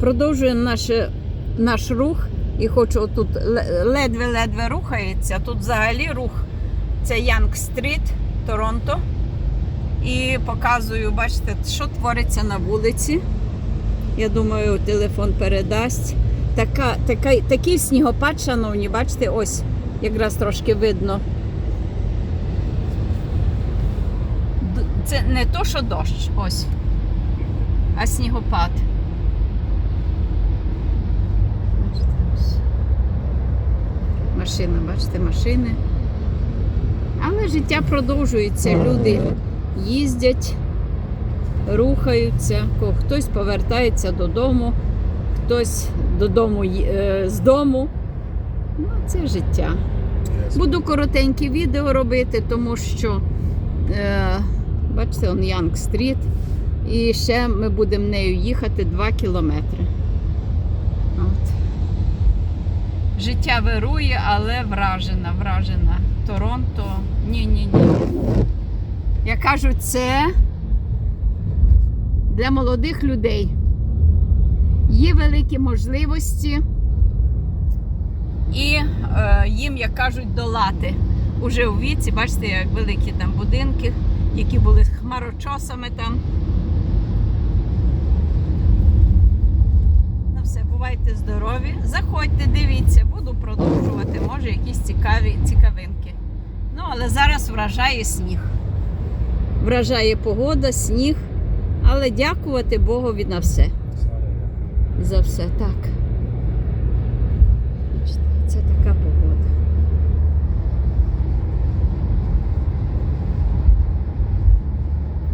Продовжуємо наш, наш рух. І хочу тут ледве-ледве рухається. Тут взагалі рух. Це Янг Стріт, Торонто. І показую, бачите, що твориться на вулиці. Я думаю, телефон передасть. Така, така, такий снігопад, шановні, бачите, ось якраз трошки видно. Це не то, що дощ, ось, а снігопад. Бачите, ось. Машина, бачите, машини. Але життя продовжується. Люди їздять, рухаються, хтось повертається додому, хтось додому е, з дому. Ну, це життя. Буду коротенькі відео робити, тому що е, бачите, он Янг Стріт. І ще ми будемо нею їхати 2 кілометри. Життя вирує, але вражена, вражена. Торонто. Ні-ні-ні. Я кажу, це для молодих людей. Є великі можливості і е, їм, як кажуть, долати. Уже у віці, бачите, як великі там будинки, які були хмарочосами там. бувайте здорові. Заходьте, дивіться, буду продовжувати, може, якісь цікаві цікавинки. Ну, але зараз вражає сніг. Вражає погода, сніг. Але дякувати Богові на все. За все, так. Це так.